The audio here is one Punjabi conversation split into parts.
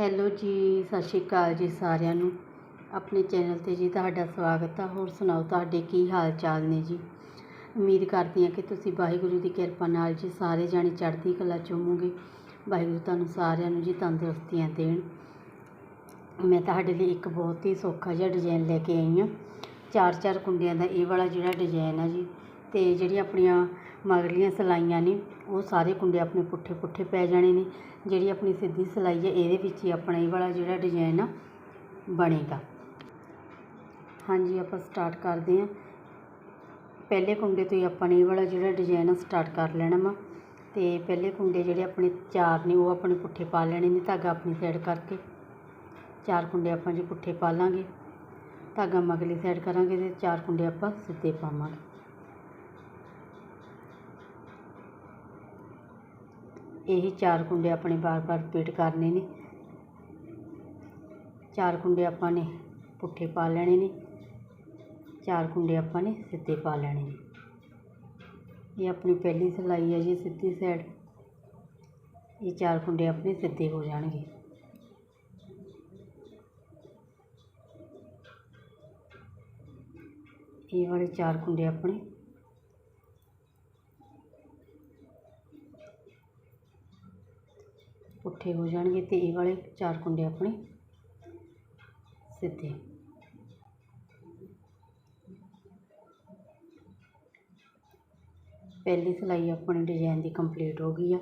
ਹੈਲੋ ਜੀ, ਸਤਿ ਸ਼੍ਰੀ ਅਕਾਲ ਜੀ ਸਾਰਿਆਂ ਨੂੰ। ਆਪਣੇ ਚੈਨਲ 'ਤੇ ਜੀ ਤੁਹਾਡਾ ਸਵਾਗਤ ਆ। ਹੋਰ ਸੁਣਾਓ, ਤੁਹਾਡੇ ਕੀ ਹਾਲ ਚਾਲ ਨੇ ਜੀ? ਉਮੀਦ ਕਰਦੀ ਹਾਂ ਕਿ ਤੁਸੀਂ ਵਾਹਿਗੁਰੂ ਦੀ ਕਿਰਪਾ ਨਾਲ ਜੀ ਸਾਰੇ ਜਾਣੇ ਚੜ੍ਹਦੀ ਕਲਾ ਚੁੰਮੋਗੇ ਵਾਹਿਗੁਰੂ ਤੁਹਾਨੂੰ ਸਾਰਿਆਂ ਨੂੰ ਜੀ ਤੰਦਰੁਸਤੀਆਂ ਦੇਣ। ਮੈਂ ਤੁਹਾਡੇ ਲਈ ਇੱਕ ਬਹੁਤ ਹੀ ਸੌਖਾ ਜਿਹਾ ਡਿਜ਼ਾਈਨ ਲੈ ਕੇ ਆਈ ਹਾਂ। ਚਾਰ ਚਾਰ ਕੁੰਡਿਆਂ ਦਾ ਇਹ ਵਾਲਾ ਜਿਹੜਾ ਡਿਜ਼ਾਈਨ ਆ ਜੀ ਅਤੇ ਜਿਹੜੀਆਂ ਆਪਣੀਆਂ ਮਗਰਲੀਆਂ ਸਿਲਾਈਆਂ ਨੇ, ਉਹ ਸਾਰੇ ਕੁੰਡੇ ਆਪਣੇ ਪੁੱਠੇ ਪੁੱਠੇ ਪੈ ਜਾਣੇ ਨੇ। ਜਿਹੜੀ ਆਪਣੀ ਸਿੱਧੀ ਸਿਲਾਈ ਹੈ, ਇਹਦੇ ਵਿੱਚ ਹੀ ਆਪਣਾ ਇਹ ਵਾਲਾ ਜਿਹੜਾ ਡਿਜ਼ਾਇਨ ਆ, ਬਣੇਗਾ। ਹਾਂਜੀ, ਆਪਾਂ ਸਟਾਰਟ ਕਰਦੇ ਹਾਂ। ਪਹਿਲੇ ਕੁੰਡੇ ਤੋਂ ਹੀ ਆਪਾਂ ਨੇ ਇਹ ਵਾਲਾ ਜਿਹੜਾ ਡਿਜ਼ਾਈਨ ਆ ਸਟਾਰਟ ਕਰ ਲੈਣਾ ਵਾ। ਅਤੇ ਪਹਿਲੇ ਕੁੰਡੇ ਜਿਹੜੇ ਆਪਣੇ ਚਾਰ ਨੇ, ਉਹ ਆਪਣੇ ਪੁੱਠੇ ਪਾ ਲੈਣੇ ਨੇ, ਧਾਗਾ ਆਪਣੀ ਸਾਈਡ ਕਰਕੇ। ਚਾਰ ਕੁੰਡੇ ਆਪਾਂ ਜੇ ਪੁੱਠੇ ਪਾ ਲਾਂਗੇ, ਧਾਗਾ ਮਗਲੀ ਸਾਈਡ ਕਰਾਂਗੇ ਅਤੇ ਚਾਰ ਕੁੰਡੇ ਆਪਾਂ ਸਿੱਧੇ ਪਾਵਾਂਗੇ। ਇਹੀ ਚਾਰ ਕੁੰਡੇ ਆਪਣੇ ਬਾਰ-ਬਾਰ ਰਿਪੀਟ ਕਰਨੇ ਨੇ। ਚਾਰ ਕੁੰਡੇ ਆਪਾਂ ਨੇ ਪੁੱਠੇ ਪਾ ਲੈਣੇ ਨੇ। ਚਾਰ ਕੁੰਡੇ ਆਪਾਂ ਨੇ ਸਿੱਧੇ ਪਾ ਲੈਣੇ ਨੇ। ਇਹ ਆਪਣੀ ਪਹਿਲੀ ਸਿਲਾਈ ਹੈ ਜੀ ਸਿੱਧੀ ਸਾਈਡ ਇਹ ਚਾਰ ਕੁੰਡੇ ਆਪਣੇ ਸਿੱਧੇ ਹੋ ਜਾਣਗੇ। ਇਹ ਵਾਲੇ ਚਾਰ ਕੁੰਡੇ ਆਪਣੇ ਪੁੱਠੇ ਹੋ ਜਾਣਗੇ ਅਤੇ ਇਹ ਵਾਲੇ ਚਾਰ ਕੁੰਡੇ ਆਪਣੇ ਸਿੱਧੇ। ਪਹਿਲੀ ਸਿਲਾਈ ਆਪਣੀ ਡਿਜ਼ਾਈਨ ਦੀ ਕੰਪਲੀਟ ਹੋ ਗਈ ਆ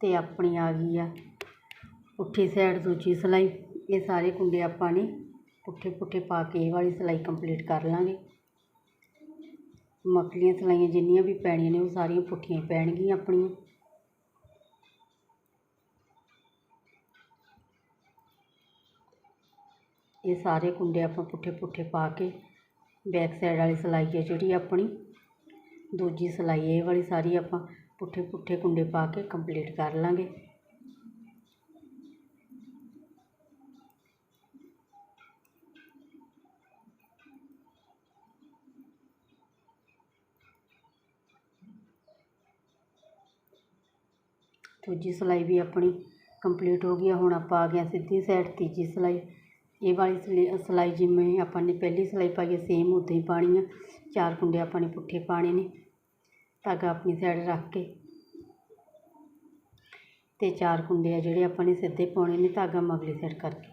ਤੇ ਆਪਣੀ ਆ ਗਈ ਆ ਪੁੱਠੀ ਸਾਈਡ ਦੂਜੀ ਸਿਲਾਈ। ਇਹ ਸਾਰੇ ਕੁੰਡੇ ਆਪਾਂ ਨੇ ਪੁੱਠੇ ਪੁੱਠੇ ਪਾ ਕੇ ਇਹ ਵਾਲੀ ਸਿਲਾਈ ਕੰਪਲੀਟ ਕਰ ਲਾਂਗੇ। ਮੱਕਲੀਆਂ ਸਿਲਾਈਆਂ ਜਿੰਨੀਆਂ ਵੀ ਪੈਣੀਆਂ ਨੇ ਉਹ ਸਾਰੀਆਂ ਪੁੱਠੀਆਂ ਪੈਣਗੀਆਂ ਆਪਣੀਆਂ। ਇਹ ਸਾਰੇ ਕੁੰਡੇ ਆਪਾਂ ਪੁੱਠੇ ਪੁੱਠੇ ਪਾ ਕੇ ਬੈਕ ਸਾਈਡ ਵਾਲੀ ਸਿਲਾਈ ਹੈ ਜਿਹੜੀ ਆਪਣੀ। ਦੂਜੀ ਸਿਲਾਈ ਇਹ ਵਾਲੀ ਸਾਰੀ ਆਪਾਂ ਪੁੱਠੇ ਪੁੱਠੇ ਕੁੰਡੇ ਪਾ ਕੇ ਕੰਪਲੀਟ ਕਰ ਲਾਂਗੇ। ਦੂਜੀ ਸਿਲਾਈ ਵੀ ਆਪਣੀ ਕੰਪਲੀਟ ਹੋ ਗਈ ਹੁਣ ਆਪਾਂ ਆ ਗਏ ਸਿੱਧੀ ਸਾਈਡ ਤੀਜੀ ਸਿਲਾਈ। ਇਹ ਵਾਲੀ ਸਿਲਾਈ ਸਿਲਾਈ ਜਿਵੇਂ ਆਪਾਂ ਨੇ ਪਹਿਲੀ ਸਿਲਾਈ ਪਾਈ ਹੈ ਸੇਮ ਉੱਦਾਂ ਹੀ ਪਾਉਣੀ ਆ। ਚਾਰ ਕੁੰਡੇ ਆਪਾਂ ਨੇ ਪੁੱਠੇ ਪਾਉਣੇ ਨੇ। ਧਾਗਾ ਆਪਣੀ ਸਾਈਡ ਰੱਖ ਕੇ। ਅਤੇ ਚਾਰ ਕੁੰਡੇ ਆ ਜਿਹੜੇ ਆਪਾਂ ਨੇ ਸਿੱਧੇ ਪਾਉਣੇ ਨੇ ਧਾਗਾ ਮਗਲੀ ਸਾਈਡ ਕਰਕੇ।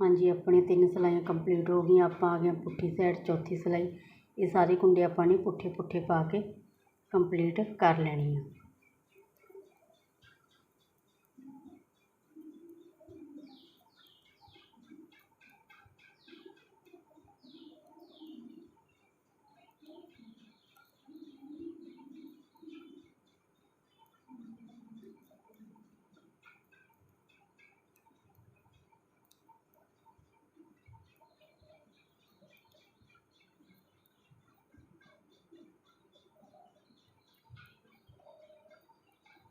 ਹਾਂਜੀ ਆਪਣੇ ਤਿੰਨ ਸਿਲਾਈਆਂ ਕੰਪਲੀਟ ਹੋ ਗਈਆਂ। ਆਪਾਂ ਆ ਗਏ ਪੁੱਠੀ ਸਾਈਡ ਚੌਥੀ ਸਿਲਾਈ। ਇਹ ਸਾਰੇ ਕੁੰਡੇ ਆਪਾਂ ਨੇ ਪੁੱਠੇ ਪੁੱਠੇ ਪਾ ਕੇ ਕੰਪਲੀਟ ਕਰ ਲੈਣੀ ਆ।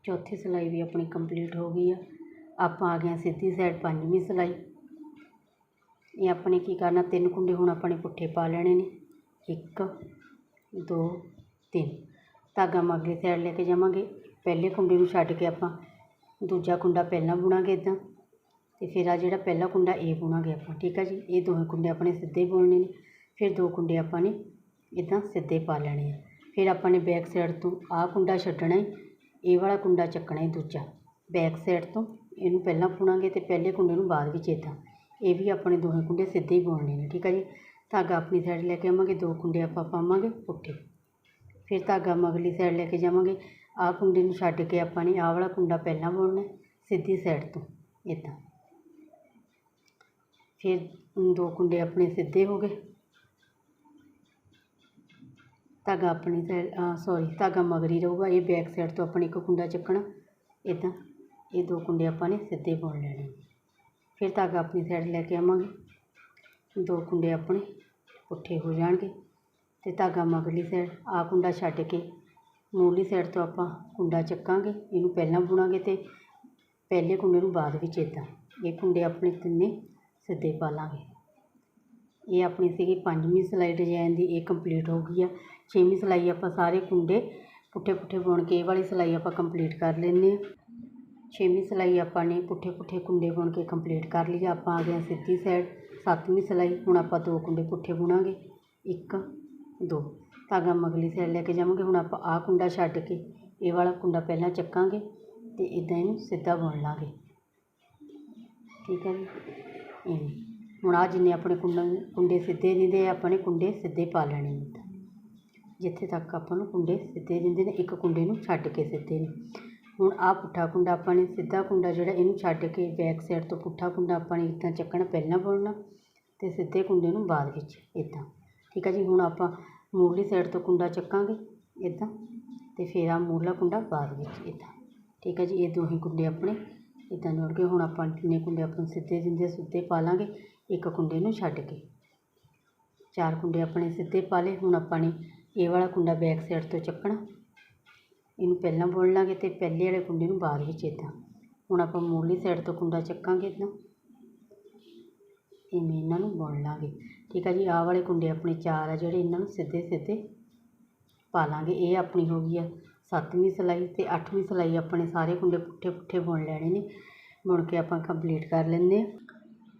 ਚੌਥੀ ਸਿਲਾਈ ਵੀ ਆਪਣੀ ਕੰਪਲੀਟ ਹੋ ਗਈ ਆ। ਆਪਾਂ ਆ ਗਏ ਸਿੱਧੀ ਸਾਈਡ ਪੰਜਵੀਂ ਸਿਲਾਈ। ਇਹ ਆਪਣੇ ਕੀ ਕਰਨਾ, ਤਿੰਨ ਕੁੰਡੇ ਹੁਣ ਆਪਾਂ ਨੇ ਪੁੱਠੇ ਪਾ ਲੈਣੇ ਨੇ। ਇੱਕ, ਦੋ, ਤਿੰਨ। ਧਾਗਾ ਮਗਲੀ ਸਾਈਡ ਲੈ ਕੇ ਜਾਵਾਂਗੇ। ਪਹਿਲੇ ਕੁੰਡੇ ਨੂੰ ਛੱਡ ਕੇ ਆਪਾਂ ਦੂਜਾ ਕੁੰਡਾ ਪਹਿਲਾਂ ਬੁਣਾਂਗੇ ਇੱਦਾਂ। ਅਤੇ ਫਿਰ ਆ ਜਿਹੜਾ ਪਹਿਲਾ ਕੁੰਡਾ, ਇਹ ਬੁਣਾਂਗੇ ਆਪਾਂ, ਠੀਕ ਆ ਜੀ? ਇਹ ਦੋਵੇਂ ਕੁੰਡੇ ਆਪਣੇ ਸਿੱਧੇ ਬੁਣਨੇ ਨੇ। ਫਿਰ ਦੋ ਕੁੰਡੇ ਆਪਾਂ ਨੇ ਇੱਦਾਂ ਸਿੱਧੇ ਪਾ ਲੈਣੇ ਆ। ਫਿਰ ਆਪਾਂ ਨੇ ਬੈਕ ਸਾਈਡ ਤੋਂ ਆਹ ਕੁੰਡਾ ਛੱਡਣਾ ਹੈ ਇਹ ਵਾਲਾ ਕੁੰਡਾ ਚੱਕਣਾ ਹੈ ਦੂਜਾ। ਬੈਕ ਸਾਈਡ ਤੋਂ ਇਹਨੂੰ ਪਹਿਲਾਂ ਬੁਣਾਂਗੇ ਅਤੇ ਪਹਿਲੇ ਕੁੰਡੇ ਨੂੰ ਬਾਅਦ ਵਿੱਚ ਇੱਦਾਂ ਇਹ ਵੀ ਆਪਣੇ ਦੋਹੇ ਕੁੰਡੇ ਸਿੱਧੇ ਹੀ ਬੁਣਨੇ ਨੇ, ਠੀਕ ਆ ਜੀ? ਧਾਗਾ ਆਪਣੀ ਸਾਈਡ ਲੈ ਕੇ ਆਵਾਂਗੇ, ਦੋ ਕੁੰਡੇ ਆਪਾਂ ਪਾਵਾਂਗੇ ਪੁੱਠੇ। ਫਿਰ ਧਾਗਾ ਮਗਲੀ ਸਾਈਡ ਲੈ ਕੇ ਜਾਵਾਂਗੇ। ਆਹ ਕੁੰਡੇ ਨੂੰ ਛੱਡ ਕੇ ਆਪਾਂ ਨੇ ਆਹ ਵਾਲਾ ਕੁੰਡਾ ਪਹਿਲਾਂ ਬੁਣਨਾ ਸਿੱਧੀ ਸਾਈਡ ਤੋਂ ਇੱਦਾਂ ਫਿਰ ਦੋ ਕੁੰਡੇ ਆਪਣੇ ਸਿੱਧੇ ਹੋ ਗਏ। ਧਾਗਾ ਆਪਣੀ ਸਾਈਡ ਸੋਰੀ ਧਾਗਾ ਮਗਰੀ ਰਹੂਗਾ, ਇਹ ਬੈਕ ਸਾਈਡ ਤੋਂ ਆਪਾਂ ਨੇ ਇੱਕ ਕੁੰਡਾ ਚੱਕਣਾ ਇੱਦਾਂ ਇਹ ਦੋ ਕੁੰਡੇ ਆਪਾਂ ਨੇ ਸਿੱਧੇ ਬੁਣ ਲੈਣੇ ਫਿਰ ਧਾਗਾ ਆਪਣੀ ਸਾਈਡ ਲੈ ਕੇ ਆਵਾਂਗੇ, ਦੋ ਕੁੰਡੇ ਆਪਣੇ ਪੁੱਠੇ ਹੋ ਜਾਣਗੇ ਅਤੇ ਧਾਗਾ ਮਗਰਲੀ ਸਾਈਡ ਆ ਕੁੰਡਾ ਛੱਡ ਕੇ ਮੂਹਰਲੀ ਸਾਈਡ ਤੋਂ ਆਪਾਂ ਕੁੰਡਾ ਚੱਕਾਂਗੇ, ਇਹਨੂੰ ਪਹਿਲਾਂ ਬੁਣਾਂਗੇ ਅਤੇ ਪਹਿਲੇ ਕੁੰਡੇ ਨੂੰ ਬਾਅਦ ਵਿੱਚ ਇੱਦਾਂ ਇਹ ਕੁੰਡੇ ਆਪਣੇ ਤਿੰਨੇ ਸਿੱਧੇ ਪਾ ਲਾਂਗੇ। ਇਹ ਆਪਣੀ ਸੀਗੀ ਪੰਜਵੀਂ ਸਿਲਾਈ ਡਿਜ਼ਾਈਨ ਦੀ, ਇਹ ਕੰਪਲੀਟ ਹੋ ਗਈ ਆ। ਛੇਵੀਂ ਸਿਲਾਈ ਆਪਾਂ ਸਾਰੇ ਕੁੰਡੇ ਪੁੱਠੇ ਪੁੱਠੇ ਬੁਣ ਕੇ ਇਹ ਵਾਲੀ ਸਿਲਾਈ ਆਪਾਂ ਕੰਪਲੀਟ ਕਰ ਲੈਂਦੇ ਹਾਂ। ਛੇਵੀਂ ਸਿਲਾਈ ਆਪਾਂ ਨੇ ਪੁੱਠੇ ਪੁੱਠੇ ਕੁੰਡੇ ਬੁਣ ਕੇ ਕੰਪਲੀਟ ਕਰ ਲਈ। ਆਪਾਂ ਆ ਗਏ ਹਾਂ ਸਿੱਧੀ ਸਾਈਡ ਸੱਤਵੀਂ ਸਿਲਾਈ। ਹੁਣ ਆਪਾਂ ਦੋ ਕੁੰਡੇ ਪੁੱਠੇ ਬੁਣਾਂਗੇ, ਇੱਕ, ਦੋ। ਧਾਗਾ ਮਗਲੀ ਸਾਈਡ ਲੈ ਕੇ ਜਾਵਾਂਗੇ। ਹੁਣ ਆਪਾਂ ਆਹ ਕੁੰਡਾ ਛੱਡ ਕੇ ਇਹ ਵਾਲਾ ਕੁੰਡਾ ਪਹਿਲਾਂ ਚੱਕਾਂਗੇ ਅਤੇ ਇੱਦਾਂ ਇਹਨੂੰ ਸਿੱਧਾ ਬੁਣ ਲਾਂਗੇ। ਠੀਕ ਹੈ ਜੀ? ਇਵੇਂ ਹੁਣ ਆਹ ਜਿੰਨੇ ਆਪਣੇ ਕੁੰਡਾਂ ਕੁੰਡੇ ਸਿੱਧੇ ਦਿੰਦੇ ਆ ਆਪਾਂ ਨੇ ਕੁੰਡੇ ਸਿੱਧੇ ਪਾ ਲੈਣੇ ਨੇ ਜਿੱਥੇ ਤੱਕ ਆਪਾਂ ਨੂੰ ਕੁੰਡੇ ਸਿੱਧੇ ਦਿੰਦੇ ਨੇ ਇੱਕ ਕੁੰਡੇ ਨੂੰ ਛੱਡ ਕੇ ਸਿੱਧੇ ਨੇ। ਹੁਣ ਆਹ ਪੁੱਠਾ ਕੁੰਡਾ ਆਪਾਂ ਨੇ, ਸਿੱਧਾ ਕੁੰਡਾ ਜਿਹੜਾ ਇਹਨੂੰ ਛੱਡ ਕੇ ਬੈਕ ਸਾਈਡ ਤੋਂ ਪੁੱਠਾ ਕੁੰਡਾ ਆਪਾਂ ਨੇ ਇੱਦਾਂ ਚੱਕਣਾ, ਪਹਿਲਾਂ ਬੁਣਨਾ ਅਤੇ ਸਿੱਧੇ ਕੁੰਡੇ ਨੂੰ ਬਾਅਦ ਵਿੱਚ, ਇੱਦਾਂ। ਠੀਕ ਆ ਜੀ, ਹੁਣ ਆਪਾਂ ਮੂਹਰਲੀ ਸਾਈਡ ਤੋਂ ਕੁੰਡਾ ਚੱਕਾਂਗੇ, ਇੱਦਾਂ ਅਤੇ ਫਿਰ ਆਹ ਮੂਹਰਲਾ ਕੁੰਡਾ ਬਾਅਦ ਵਿੱਚ, ਇੱਦਾਂ। ਠੀਕ ਆ ਜੀ, ਇਹ ਦੋਹੇ ਕੁੰਡੇ ਆਪਣੇ ਇੱਦਾਂ ਜੋੜ ਕੇ ਹੁਣ ਆਪਾਂ ਜਿੰਨੇ ਕੁੰਡੇ ਆਪਾਂ ਨੂੰ ਸਿੱਧੇ ਦਿੰਦੇ ਸਿੱਧੇ ਪਾ ਲਾਂਗੇ। ਇੱਕ ਕੁੰਡੇ ਨੂੰ ਛੱਡ ਕੇ। ਚਾਰ ਕੁੰਡੇ ਆਪਣੇ ਸਿੱਧੇ ਪਾ ਲਏ ਹੁਣ ਆਪਾਂ ਨੇ ਇਹ ਵਾਲਾ ਕੁੰਡਾ ਬੈਕ ਸਾਈਡ ਤੋਂ ਚੱਕਣਾ। ਇਹਨੂੰ ਪਹਿਲਾਂ ਬੁਣ ਲਾਂਗੇ ਅਤੇ ਪਹਿਲੇ ਵਾਲੇ ਕੁੰਡੇ ਨੂੰ ਬਾਅਦ ਵਿੱਚ ਇੱਦਾਂ ਹੁਣ ਆਪਾਂ ਮੂਹਰਲੀ ਸਾਈਡ ਤੋਂ ਕੁੰਡਾ ਚੱਕਾਂਗੇ ਇੱਦਾਂ ਇਵੇਂ ਇਹਨਾਂ ਨੂੰ ਬੁਣ ਲਾਂਗੇ। ਠੀਕ ਆ ਜੀ, ਆਹ ਵਾਲੇ ਕੁੰਡੇ ਆਪਣੇ ਚਾਰ ਆ ਜਿਹੜੇ ਇਹਨਾਂ ਨੂੰ ਸਿੱਧੇ ਸਿੱਧੇ ਪਾ ਲਾਂਗੇ ਇਹ ਆਪਣੀ ਹੋ ਗਈ ਆ ਸੱਤਵੀਂ ਸਿਲਾਈ ਅਤੇ ਅੱਠਵੀਂ ਸਿਲਾਈ ਆਪਣੇ ਸਾਰੇ ਕੁੰਡੇ ਪੁੱਠੇ ਪੁੱਠੇ ਬੁਣ ਲੈਣੇ ਨੇ। ਬੁਣ ਕੇ ਆਪਾਂ ਕੰਪਲੀਟ ਕਰ ਲੈਂਦੇ ਹਾਂ।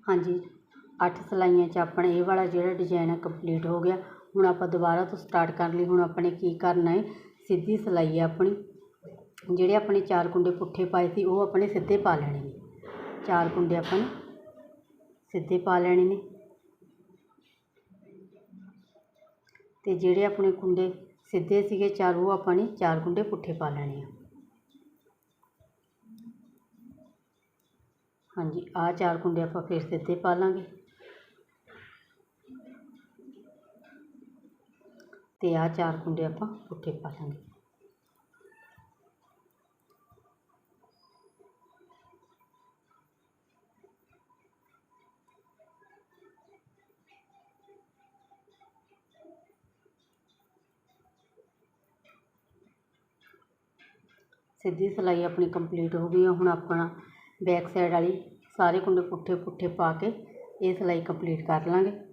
ਹਾਂਜੀ ਅੱਠ ਸਿਲਾਈਆਂ 'ਚ ਆਪਣਾ ਇਹ ਵਾਲਾ ਜਿਹੜਾ ਡਿਜ਼ਾਇਨ ਹੈ ਕੰਪਲੀਟ ਹੋ ਗਿਆ। ਹੁਣ ਆਪਾਂ ਦੁਬਾਰਾ ਤੋਂ ਸਟਾਰਟ ਕਰਨ ਲਈ ਹੁਣ ਆਪਣੇ ਕੀ ਕਰਨਾ ਹੈ ਸਿੱਧੀ ਸਿਲਾਈ ਹੈ ਆਪਣੀ। ਜਿਹੜੇ ਆਪਣੇ ਚਾਰ ਕੁੰਡੇ ਪੁੱਠੇ ਪਾਏ ਸੀ, ਉਹ ਆਪਣੇ ਸਿੱਧੇ ਪਾ ਲੈਣੇ ਨੇ। ਚਾਰ ਕੁੰਡੇ ਆਪਾਂ ਨੇ ਸਿੱਧੇ ਪਾ ਲੈਣੇ ਨੇ। ਅਤੇ ਜਿਹੜੇ ਆਪਣੇ ਕੁੰਡੇ ਸਿੱਧੇ ਸੀਗੇ ਚਾਰ, ਉਹ ਆਪਾਂ ਨੇ ਚਾਰ ਕੁੰਡੇ ਪੁੱਠੇ ਪਾ ਲੈਣੇ ਆ। ਹਾਂਜੀ, ਆਹ ਚਾਰ ਕੁੰਡੇ ਆਪਾਂ ਫਿਰ ਸਿੱਧੇ ਪਾ ਲਾਂਗੇ। ਅਤੇ ਆਹ ਚਾਰ ਕੁੰਡੇ ਆਪਾਂ ਪੁੱਠੇ ਪਾ ਲਾਂਗੇ। ਸਿੱਧੀ ਸਿਲਾਈ ਆਪਣੀ ਕੰਪਲੀਟ ਹੋ ਗਈ ਆ। ਹੁਣ ਆਪਣਾ ਬੈਕ ਸਾਈਡ ਵਾਲੀ ਸਾਰੇ ਕੁੰਡੇ ਪੁੱਠੇ ਪੁੱਠੇ ਪਾ ਕੇ ਇਹ ਸਿਲਾਈ ਕੰਪਲੀਟ ਕਰ ਲਾਂਗੇ।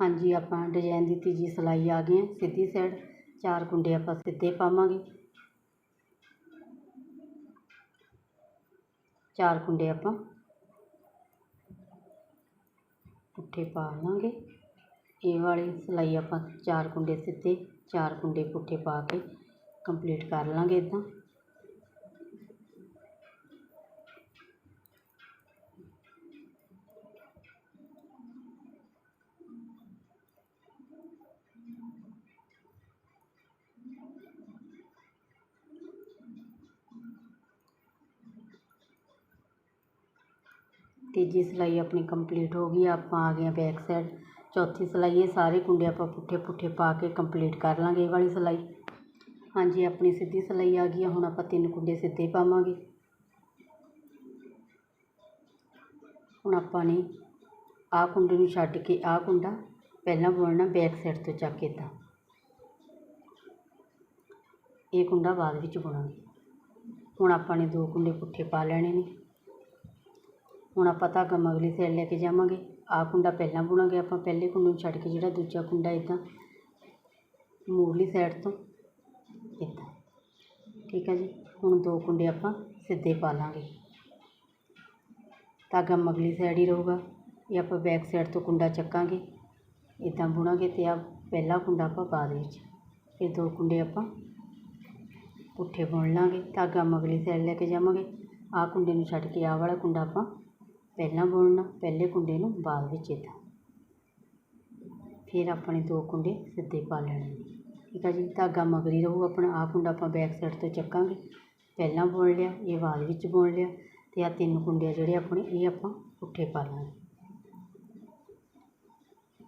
ਹਾਂਜੀ, ਆਪਾਂ ਡਿਜ਼ਾਈਨ ਦੀ ਤੀਜੀ ਸਿਲਾਈ ਆ ਗਈ ਹੈ, ਸਿੱਧੀ ਸਾਈਡ ਚਾਰ ਕੁੰਡੇ ਆਪਾਂ ਸਿੱਧੇ ਪਾਵਾਂਗੇ। ਚਾਰ ਕੁੰਡੇ ਆਪਾਂ ਪੁੱਠੇ ਪਾ ਲਾਂਗੇ। ਇਹ ਵਾਲੀ ਸਿਲਾਈ ਆਪਾਂ ਚਾਰ ਕੁੰਡੇ ਸਿੱਧੇ, ਚਾਰ ਕੁੰਡੇ ਪੁੱਠੇ ਪਾ ਕੇ ਕੰਪਲੀਟ ਕਰ ਲਾਂਗੇ ਇੱਦਾਂ। ਤੀਜੀ ਸਿਲਾਈ ਆਪਣੀ ਕੰਪਲੀਟ ਹੋ ਗਈ, ਆਪਾਂ ਆ ਗਏ ਹਾਂ ਬੈਕ ਸਾਈਡ ਚੌਥੀ ਸਿਲਾਈ, ਇਹ ਸਾਰੇ ਕੁੰਡੇ ਆਪਾਂ ਪੁੱਠੇ ਪੁੱਠੇ ਪਾ ਕੇ ਕੰਪਲੀਟ ਕਰ ਲਾਂਗੇ ਇਹ ਵਾਲੀ ਸਿਲਾਈ। ਹਾਂਜੀ, ਆਪਣੀ ਸਿੱਧੀ ਸਿਲਾਈ ਆ ਗਈ ਆ, ਹੁਣ ਆਪਾਂ ਤਿੰਨ ਕੁੰਡੇ ਸਿੱਧੇ ਪਾਵਾਂਗੇ। ਹੁਣ ਆਪਾਂ ਨੇ ਆਹ ਕੁੰਡੇ ਨੂੰ ਛੱਡ ਕੇ ਆਹ ਕੁੰਡਾ ਪਹਿਲਾਂ ਬੁਣਨਾ ਬੈਕ ਸਾਈਡ ਤੋਂ ਚੱਕ ਕੇ ਤਾਂ। ਇਹ ਕੁੰਡਾ ਬਾਅਦ ਵਿੱਚ ਬੁਣਾਂਗੇ। ਹੁਣ ਆਪਾਂ ਨੇ ਦੋ ਕੁੰਡੇ ਪੁੱਠੇ ਪਾ ਲੈਣੇ ਨੇ। ਹੁਣ ਆਪਾਂ ਧਾਗਾ ਮਗਲੀ ਸਾਈਡ ਲੈ ਕੇ ਜਾਵਾਂਗੇ। ਆਹ ਕੁੰਡਾ ਪਹਿਲਾਂ ਬੁਣਾਂਗੇ ਆਪਾਂ, ਪਹਿਲੇ ਕੁੰਡੇ ਨੂੰ ਛੱਡ ਕੇ ਜਿਹੜਾ ਦੂਜਾ ਕੁੰਡਾ ਇੱਦਾਂ ਮੂਰਲੀ ਸਾਈਡ ਤੋਂ ਇੱਦਾਂ ਠੀਕ ਹੈ ਜੀ? ਹੁਣ ਦੋ ਕੁੰਡੇ ਆਪਾਂ ਸਿੱਧੇ ਪਾ ਲਾਂਗੇ। ਧਾਗਾ ਮਗਲੀ ਸਾਈਡ ਹੀ ਰਹੂਗਾ। ਇਹ ਆਪਾਂ ਬੈਕ ਸਾਈਡ ਤੋਂ ਕੁੰਡਾ ਚੱਕਾਂਗੇ। ਇੱਦਾਂ ਬੁਣਾਂਗੇ ਅਤੇ ਆ ਪਹਿਲਾ ਕੁੰਡਾ ਆਪਾਂ ਬਾਅਦ ਵਿੱਚ। ਫਿਰ ਦੋ ਕੁੰਡੇ ਆਪਾਂ ਪੁੱਠੇ ਬੁਣ ਲਾਂਗੇ। ਧਾਗਾ ਮਗਲੀ ਸਾਈਡ ਲੈ ਕੇ ਜਾਵਾਂਗੇ। ਆਹ ਕੁੰਡੇ ਨੂੰ ਛੱਡ ਕੇ ਆਹ ਵਾਲਾ ਕੁੰਡਾ ਆਪਾਂ ਪਹਿਲਾਂ ਬੁਣਨਾ ਪਹਿਲੇ ਕੁੰਡੇ ਨੂੰ ਬਾਅਦ ਵਿੱਚ ਇੱਦਾਂ ਫਿਰ ਆਪਣੇ ਦੋ ਕੁੰਡੇ ਸਿੱਧੇ ਪਾ ਲੈਣੇ ਨੇ। ਠੀਕ ਆ ਜੀ? ਧਾਗਾ ਮਗਰੀ ਰਹੂ ਆਪਣਾ, ਆਹ ਕੁੰਡਾ ਆਪਾਂ ਬੈਕ ਸਾਈਡ ਤੋਂ ਚੱਕਾਂਗੇ। ਪਹਿਲਾਂ ਬੁਣ ਲਿਆ, ਇਹ ਬਾਅਦ ਵਿੱਚ ਬੁਣ ਲਿਆ ਅਤੇ ਆਹ ਤਿੰਨ ਕੁੰਡੇ ਆ ਜਿਹੜੇ ਆਪਣੇ, ਇਹ ਆਪਾਂ ਪੁੱਠੇ ਪਾ ਲਾਂਗੇ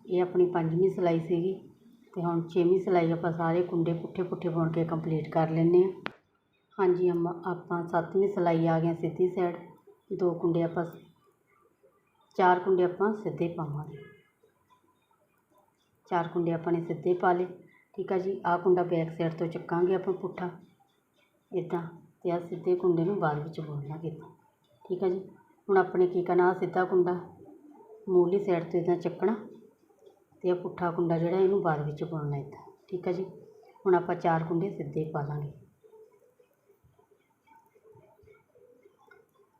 ਇਹ ਆਪਣੀ ਪੰਜਵੀਂ ਸਿਲਾਈ ਸੀਗੀ ਅਤੇ ਹੁਣ ਛੇਵੀਂ ਸਿਲਾਈ ਆਪਾਂ ਸਾਰੇ ਕੁੰਡੇ ਪੁੱਠੇ ਪੁੱਠੇ ਬੁਣ ਕੇ ਕੰਪਲੀਟ ਕਰ ਲੈਂਦੇ ਹਾਂ। ਹਾਂਜੀ, ਅੰਮਾ ਆਪਾਂ ਸੱਤਵੀਂ ਸਿਲਾਈ ਆ ਗਏ ਸਿੱਧੀ ਸਾਈਡ ਦੋ ਕੁੰਡੇ ਆਪਾਂ ਚਾਰ ਕੁੰਡੇ ਆਪਾਂ ਸਿੱਧੇ ਪਾਵਾਂਗੇ। ਚਾਰ ਕੁੰਡੇ ਆਪਾਂ ਨੇ ਸਿੱਧੇ ਪਾ ਲਏ। ਠੀਕ ਆ ਜੀ, ਆਹ ਕੁੰਡਾ ਬੈਕ ਸਾਈਡ ਤੋਂ ਚੱਕਾਂਗੇ ਆਪਾਂ ਪੁੱਠਾ। ਇੱਦਾਂ ਅਤੇ ਆਹ ਸਿੱਧੇ ਕੁੰਡੇ ਨੂੰ ਬਾਅਦ ਵਿੱਚ ਬੋਲਾਂਗੇ ਇੱਦਾਂ ਠੀਕ ਆ ਜੀ, ਹੁਣ ਆਪਣੇ ਕੀ ਕਰਨਾ, ਆਹ ਸਿੱਧਾ ਕੁੰਡਾ ਮੂਹਲੀ ਸਾਈਡ ਤੋਂ ਇੱਦਾਂ ਚੱਕਣਾ ਅਤੇ ਆਹ ਪੁੱਠਾ ਕੁੰਡਾ ਜਿਹੜਾ ਇਹਨੂੰ ਬਾਅਦ ਵਿੱਚ ਬੋਲਣਾ ਇੱਦਾਂ ਠੀਕ ਆ ਜੀ, ਹੁਣ ਆਪਾਂ ਚਾਰ ਕੁੰਡੇ ਸਿੱਧੇ ਪਾ ਲਾਂਗੇ।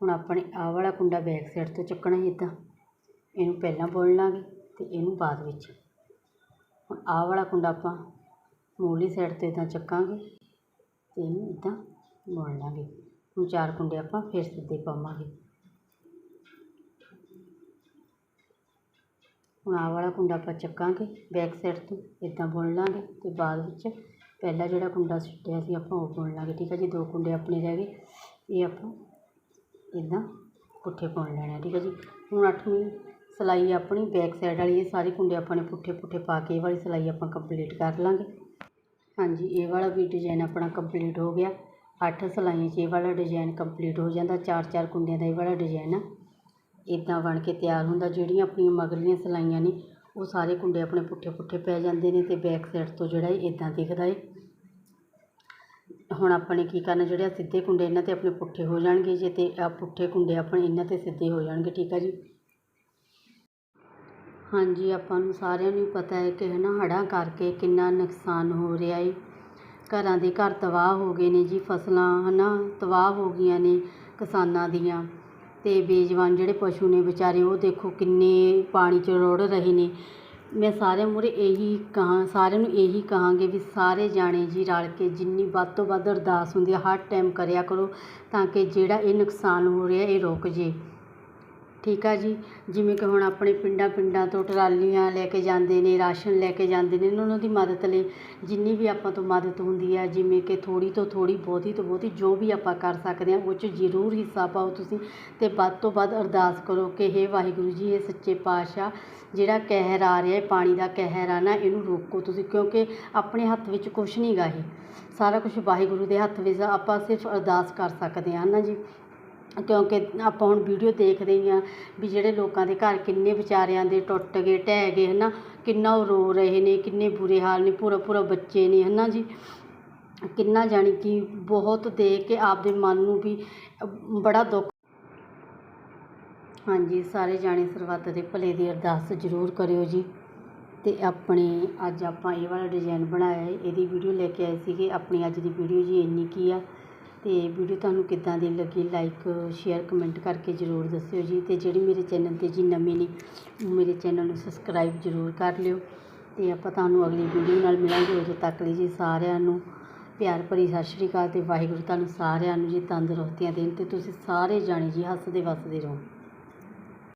ਹੁਣ ਆਪਾਂ ਨੇ ਆਹ ਵਾਲਾ ਕੁੰਡਾ ਬੈਕ ਸਾਈਡ ਤੋਂ ਚੱਕਣਾ ਇੱਦਾਂ ਇਹਨੂੰ ਪਹਿਲਾਂ ਬੁਣ ਲਾਂਗੇ ਅਤੇ ਇਹਨੂੰ ਬਾਅਦ ਵਿੱਚ। ਹੁਣ ਆਹ ਵਾਲਾ ਕੁੰਡਾ ਆਪਾਂ ਮੂਹਰਲੀ ਸਾਈਡ ਤੋਂ ਇੱਦਾਂ ਚੱਕਾਂਗੇ ਅਤੇ ਇਹਨੂੰ ਇੱਦਾਂ ਬੁਣ ਲਾਂਗੇ। ਹੁਣ ਚਾਰ ਕੁੰਡੇ ਆਪਾਂ ਫਿਰ ਸਿੱਧੇ ਪਾਵਾਂਗੇ। ਹੁਣ ਆਹ ਵਾਲਾ ਕੁੰਡਾ ਆਪਾਂ ਚੱਕਾਂਗੇ ਬੈਕ ਸਾਈਡ ਤੋਂ ਇੱਦਾਂ ਬੁਣ ਲਾਂਗੇ ਅਤੇ ਬਾਅਦ ਵਿੱਚ ਪਹਿਲਾ ਜਿਹੜਾ ਕੁੰਡਾ ਸੁੱਟਿਆ ਸੀ ਆਪਾਂ ਉਹ ਬੁਣ ਲਾਂਗੇ। ਠੀਕ ਹੈ ਜੀ, ਦੋ ਕੁੰਡੇ ਆਪਣੇ ਰਹਿ ਗਏ। ਇਹ ਆਪਾਂ ਇੱਦਾਂ ਪੁੱਠੇ ਬੁਣ ਲੈਣੇ ਆ ਠੀਕ ਹੈ ਜੀ। ਹੁਣ ਅੱਠਵੀਂ ਸਿਲਾਈ ਆਪਣੀ ਬੈਕ ਸਾਈਡ ਵਾਲੀ ਇਹ ਸਾਰੇ ਕੁੰਡੇ ਆਪਾਂ ਨੇ ਪੁੱਠੇ ਪੁੱਠੇ ਪਾ ਕੇ ਇਹ ਵਾਲੀ ਸਿਲਾਈ ਆਪਾਂ ਕੰਪਲੀਟ ਕਰ ਲਾਂਗੇ। ਹਾਂਜੀ, ਇਹ ਵਾਲਾ ਵੀ ਡਿਜ਼ਾਇਨ ਆਪਣਾ ਕੰਪਲੀਟ ਹੋ ਗਿਆ। ਅੱਠ ਸਿਲਾਈਆਂ 'ਚ ਇਹ ਵਾਲਾ ਡਿਜ਼ਾਇਨ ਕੰਪਲੀਟ ਹੋ ਜਾਂਦਾ, ਚਾਰ ਚਾਰ ਕੁੰਡਿਆਂ ਦਾ ਇਹ ਵਾਲਾ ਡਿਜ਼ਾਇਨ ਆ। ਇੱਦਾਂ ਬਣ ਕੇ ਤਿਆਰ ਹੁੰਦਾ, ਜਿਹੜੀਆਂ ਆਪਣੀਆਂ ਮਗਰਲੀਆਂ ਸਿਲਾਈਆਂ ਨੇ, ਉਹ ਸਾਰੇ ਕੁੰਡੇ ਆਪਣੇ ਪੁੱਠੇ ਪੁੱਠੇ ਪੈ ਜਾਂਦੇ ਨੇ ਅਤੇ ਬੈਕ ਸਾਈਡ ਤੋਂ ਜਿਹੜਾ ਇਹ ਇੱਦਾਂ ਦਿਖਦਾ ਏ। ਹੁਣ ਆਪਾਂ ਨੇ ਕੀ ਕਰਨਾ, ਜਿਹੜੇ ਆ ਸਿੱਧੇ ਕੁੰਡੇ ਇਹਨਾਂ 'ਤੇ ਆਪਣੇ ਪੁੱਠੇ ਹੋ ਜਾਣਗੇ, ਜੇ ਅਤੇ ਆਹ ਪੁੱਠੇ ਕੁੰਡੇ ਆਪਣੇ ਇਹਨਾਂ 'ਤੇ ਸਿੱਧੇ ਹੋ ਜਾਣਗੇ, ਠੀਕ ਆ ਜੀ? ਹਾਂਜੀ, ਆਪਾਂ ਨੂੰ ਸਾਰਿਆਂ ਨੂੰ ਪਤਾ ਹੈ ਕਿ ਹੈ ਨਾ ਹੜ੍ਹਾਂ ਕਰਕੇ ਕਿੰਨਾ ਨੁਕਸਾਨ ਹੋ ਰਿਹਾ ਏ। ਘਰਾਂ ਦੇ ਘਰ ਤਬਾਹ ਹੋ ਗਏ ਨੇ ਜੀ ਫਸਲਾਂ ਹੈ ਨਾ ਤਬਾਹ ਹੋ ਗਈਆਂ ਨੇ ਕਿਸਾਨਾਂ ਦੀਆਂ। ਅਤੇ ਬੇਜਵਾਨ ਜਿਹੜੇ ਪਸ਼ੂ ਨੇ ਵਿਚਾਰੇ, ਉਹ ਦੇਖੋ ਕਿੰਨੇ ਪਾਣੀ 'ਚ ਰੁੜ ਰਹੇ ਨੇ। ਮੈਂ ਸਾਰਿਆਂ ਮੂਹਰੇ ਇਹੀ ਕਹਾਂ, ਸਾਰਿਆਂ ਨੂੰ ਇਹੀ ਕਹਾਂਗੇ ਵੀ ਸਾਰੇ ਜਾਣੇ ਜੀ ਰਲ ਕੇ ਜਿੰਨੀ ਵੱਧ ਤੋਂ ਵੱਧ ਅਰਦਾਸ ਹੁੰਦੀ ਹੈ ਹਰ ਟਾਈਮ ਕਰਿਆ ਕਰੋ ਤਾਂ ਕਿ ਜਿਹੜਾ ਇਹ ਨੁਕਸਾਨ ਹੋ ਰਿਹਾ, ਇਹ ਰੁਕ ਜੇ। ਠੀਕ ਆ ਜੀ। ਜਿਵੇਂ ਕਿ ਹੁਣ ਆਪਣੇ ਪਿੰਡਾਂ ਪਿੰਡਾਂ ਤੋਂ ਟਰਾਲੀਆਂ ਲੈ ਕੇ ਜਾਂਦੇ ਨੇ, ਰਾਸ਼ਨ ਲੈ ਕੇ ਜਾਂਦੇ ਨੇ ਉਹਨਾਂ ਦੀ ਮਦਦ ਲਈ ਜਿੰਨੀ ਵੀ ਆਪਾਂ ਤੋਂ ਮਦਦ ਹੁੰਦੀ ਹੈ ਜਿਵੇਂ ਕਿ ਥੋੜ੍ਹੀ ਤੋਂ ਥੋੜ੍ਹੀ, ਬਹੁਤੀ ਤੋਂ ਬਹੁਤੀ ਜੋ ਵੀ ਆਪਾਂ ਕਰ ਸਕਦੇ ਹਾਂ ਉਹ 'ਚ ਜ਼ਰੂਰ ਹਿੱਸਾ ਪਾਓ ਤੁਸੀਂ ਅਤੇ ਵੱਧ ਤੋਂ ਵੱਧ ਅਰਦਾਸ ਕਰੋ ਕਿ ਹੇ ਵਾਹਿਗੁਰੂ ਜੀ ਇਹ ਸੱਚੇ ਪਾਤਸ਼ਾਹ, ਜਿਹੜਾ ਕਹਿਰ ਆ ਰਿਹਾ, ਇਹ ਪਾਣੀ ਦਾ ਕਹਿਰ ਆ ਨਾ, ਇਹਨੂੰ ਰੋਕੋ ਤੁਸੀਂ, ਕਿਉਂਕਿ ਆਪਣੇ ਹੱਥ ਵਿੱਚ ਕੁਛ ਨਹੀਂ ਗਾ ਇਹ। ਸਾਰਾ ਕੁਛ ਵਾਹਿਗੁਰੂ ਦੇ ਹੱਥ ਵਿੱਚ ਆਪਾਂ ਸਿਰਫ ਅਰਦਾਸ ਕਰ ਸਕਦੇ ਹਾਂ ਨਾ ਜੀ? ਕਿਉਂਕਿ ਆਪਾਂ ਹੁਣ ਵੀਡੀਓ ਦੇਖਦੇ ਹੀ ਹਾਂ ਵੀ ਜਿਹੜੇ ਲੋਕਾਂ ਦੇ ਘਰ ਕਿੰਨੇ ਵਿਚਾਰਿਆਂ ਦੇ ਟੁੱਟ ਗਏ, ਢਹਿ ਗਏ ਹੈ ਨਾ ਕਿੰਨਾ ਉਹ ਰੋ ਰਹੇ ਨੇ, ਕਿੰਨੇ ਬੁਰੇ ਹਾਲ ਨੇ, ਪੂਰਾ ਪੂਰਾ ਬੱਚੇ ਨੇ ਹੈ ਨਾ ਜੀ? ਕਿੰਨਾ ਜਾਣੀ ਕਿ ਬਹੁਤ ਦੇਖ ਕੇ ਆਪਦੇ ਮਨ ਨੂੰ ਵੀ ਬੜਾ ਦੁੱਖ ਹਾਂਜੀ, ਸਾਰੇ ਜਾਣੇ ਸਰਬੱਤ ਦੇ ਭਲੇ ਦੀ ਅਰਦਾਸ ਜ਼ਰੂਰ ਕਰਿਓ ਜੀ। ਅਤੇ ਆਪਣੇ ਅੱਜ ਆਪਾਂ ਇਹ ਵਾਲਾ ਡਿਜ਼ਾਈਨ ਬਣਾਇਆ ਹੈ, ਇਹਦੀ ਵੀਡੀਓ ਲੈ ਕੇ ਆਏ ਸੀਗੇ। ਆਪਣੀ ਅੱਜ ਦੀ ਵੀਡੀਓ ਜੀ ਇੰਨੀ ਕੀ ਆ ਅਤੇ ਵੀਡੀਓ ਤੁਹਾਨੂੰ ਕਿੱਦਾਂ ਦੀ ਲੱਗੀ ਲਾਈਕ ਸ਼ੇਅਰ ਕਮੈਂਟ ਕਰਕੇ ਜ਼ਰੂਰ ਦੱਸਿਓ ਜੀ। ਅਤੇ ਜਿਹੜੇ ਮੇਰੇ ਚੈਨਲ 'ਤੇ ਜੀ ਨਵੇਂ ਨੇ ਉਹ ਮੇਰੇ ਚੈਨਲ ਨੂੰ ਸਬਸਕ੍ਰਾਈਬ ਜ਼ਰੂਰ ਕਰ ਲਿਓ। ਅਤੇ ਆਪਾਂ ਤੁਹਾਨੂੰ ਅਗਲੀ ਵੀਡੀਓ ਨਾਲ ਮਿਲਾਂਗੇ। ਉਦੋਂ ਤੱਕ ਲਈ ਜੀ ਸਾਰਿਆਂ ਨੂੰ ਪਿਆਰ ਭਰੀ ਸਤਿ ਸ਼੍ਰੀ ਅਕਾਲ ਅਤੇ ਵਾਹਿਗੁਰੂ ਤੁਹਾਨੂੰ ਸਾਰਿਆਂ ਨੂੰ ਜੀ ਤੰਦਰੁਸਤੀਆਂ ਦੇਣ। ਅਤੇ ਤੁਸੀਂ ਸਾਰੇ ਜਾਣੇ ਜੀ ਹੱਸਦੇ ਵੱਸਦੇ ਰਹੋ।